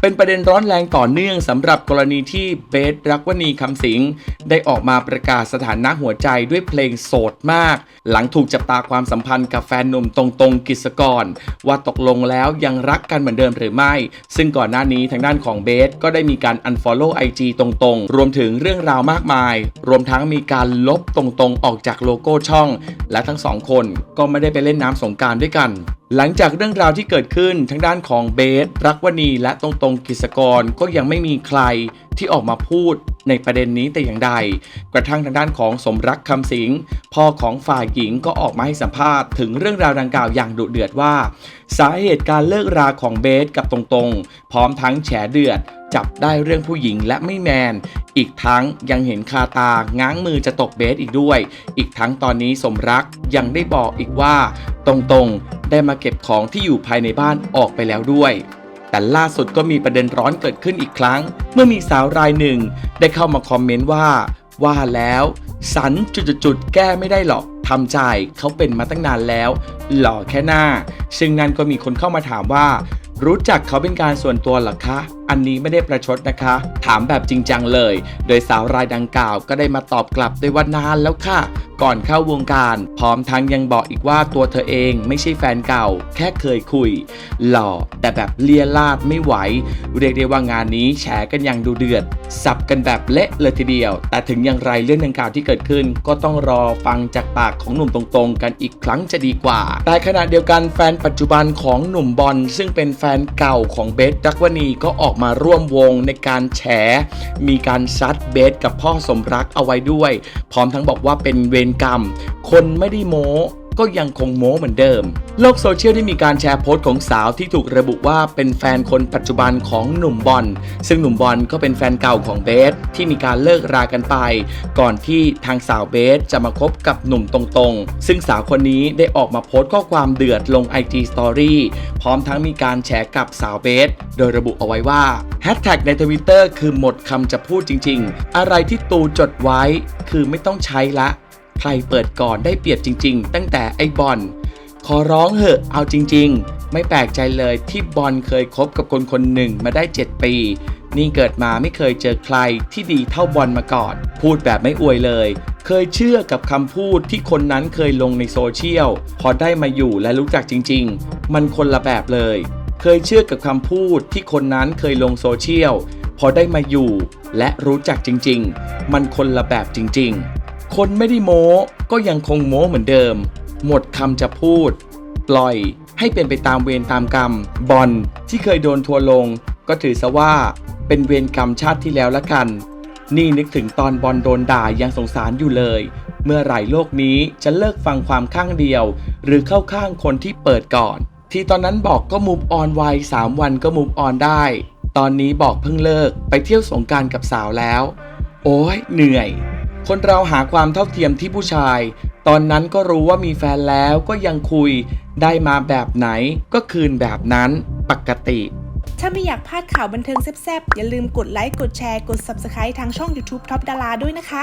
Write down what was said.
เป็นประเด็นร้อนแรงต่อเนื่องสำหรับกรณีที่เบสรักวณีคำสิงได้ออกมาประกาศสถานะหัวใจด้วยเพลงโสดมาก หลังถูกจับตาความสัมพันธ์กับแฟนหนุ่มตรงๆกิจกร ว่าตกลงแล้วยังรักกันเหมือนเดิมหรือไม่ ซึ่งก่อนหน้านี้ทางด้านของเบสก็ได้มีการ unfollow IG ตรงๆรวมถึงเรื่องราวมากมาย รวมทั้งมีการลบตรงๆออกจากโลโก้ช่อง และทั้งสองคนก็ไม่ได้ไปเล่นน้ำสงการด้วยกัน หลังจากเรื่องราวที่เกิดขึ้นทางด้านของเบสรักวณีและตรงตรงกิจกรก็ยังไม่มีใครที่ออกมาพูด ในประเด็นนี้แต่อย่างใด กระทั่งทางด้านของสมรักคำสิงพ่อของฝ่ายหญิงก็ออกมาให้สัมภาษณ์ถึงเรื่องราวดังกล่าวอย่างดุเดือดว่า สาเหตุการเลิกราของเบสกับตรงๆ พร้อมทั้งแฉเดือดจับได้เรื่องผู้หญิงและไม่แมน อีกทั้งยังเห็นคาตาง้างมือจะตกเบสอีกด้วย อีกทั้งตอนนี้สมรักยังได้บอกอีกว่า ตรงๆ ได้มาเก็บของที่อยู่ภายในบ้านออกไปแล้วด้วย แต่ล่าสุดก็มีประเด็นร้อนเกิดขึ้นอีกครั้ง เมื่อมีสาวรายหนึ่ง ได้เข้ามาคอมเมนต์ว่า ว่าแล้วสันจุดๆแก้ไม่ได้หรอกทำใจเขาเป็นมาตั้งนานแล้ว หล่อแค่หน้า ซึ่งนั่นก็มีคนเข้ามาถามว่า รู้จักเขาเป็นการส่วนตัวหรอคะ อันนี้ไม่ได้ประชดนะคะ ถามแบบจริงจังเลย โดยสาวรายดังกล่าวก็ได้มาตอบกลับด้วยว่านานแล้วค่ะ ก่อนเข้าวงการ พร้อมทั้งยังบอกอีกว่าตัวเธอเองไม่ใช่แฟนเก่า แค่เคยคุย หล่อแต่แบบเลียลาดไม่ไหว เรียกได้ว่างานนี้แฉกันอย่างดูเดือดสับกันแบบเละเลยทีเดียว แต่ถึงอย่างไรเรื่องดังกล่าวที่เกิดขึ้น ก็ต้องรอฟังจากปากของหนุ่มตรงๆ กันอีกครั้งจะดีกว่า แต่ขณะเดียวกันแฟนปัจจุบันของหนุ่มบอลซึ่งเป็นแฟนเก่าของเบสดักวณีก็ออกมาร่วมวงในการแฉ มีการซัดเบสกับพ่อสมรักเอาไว้ด้วย พร้อมทั้งบอกว่าเป็นเวรกรรม คนไม่ได้โม้ ก็ยังคงโม้เหมือนเดิม โลกโซเชียลได้มีการแชร์โพสต์ของสาวที่ถูกระบุว่าเป็นแฟนคนปัจจุบันของหนุ่มบอลซึ่งหนุ่มบอลก็เป็นแฟนเก่าของเบสที่มีการเลิกรากันไป ก่อนที่ทางสาวเบสจะมาคบกับหนุ่มตรงๆ ซึ่งสาวคนนี้ได้ออกมาโพสต์ข้อความเดือดลง IG Story พร้อมทั้งมีการแชร์กับสาวเบส โดยระบุเอาไว้ว่าแฮชแท็กในทวิตเตอร์คือหมดคำจะพูดจริง ๆ อะไรที่ตูจดไว้คือไม่ต้องใช้ละ ใครเปิดก่อนได้เปรียบจริง ๆ ตั้งแต่ไอ้บอลขอร้องเหอะเอาจริง ๆ ไม่แปลกใจเลยที่บอลเคยคบกับคนคนหนึ่งมาได้ 7 ปี นี่เกิดมาไม่เคยเจอใครที่ดีเท่าบอลมาก่อน พูดแบบไม่อวยเลย เคยเชื่อกับคำพูดที่คนนั้นเคยลงในโซเชียลพอได้มาอยู่และรู้จักจริง ๆ มันคนละแบบเลย เคยเชื่อกับคำพูดที่คนนั้นเคยลงโซเชียลพอได้มาอยู่และรู้จักจริง ๆ มันคนละแบบจริง ๆ คนไม่ได้โม้ก็ยังคงโม้เหมือนเดิม หมดคำจะพูด ปล่อยให้เป็นไปตามเวรตามกรรม บอลที่เคยโดนทัวลง ก็ถือซะว่าเป็นเวรกรรมชาติที่แล้วละกัน นี่นึกถึงตอนบอลโดนด่ายังสงสารอยู่เลย เมื่อไหร่โลกนี้จะเลิกฟังความข้างเดียว หรือเข้าข้างคนที่เปิดก่อน ที่ตอนนั้นบอกก็มุมออนไว3วันก็มุมออนได้ ตอนนี้บอกเพิ่งเลิกไปเที่ยวสงการกับสาวแล้ว โอ้ยเหนื่อย คนเราหาความเท่าเทียมที่ผู้ชาย ตอนนั้นก็รู้ว่ามีแฟนแล้วก็ยังคุย ได้มาแบบไหนก็คืนแบบนั้นปกติ ถ้าไม่อยากพลาดข่าวบันเทิงแซ่บๆ อย่าลืมกดไลค์ กดแชร์ กด Subscribe ทางช่อง YouTube Top ดาราด้วยนะคะ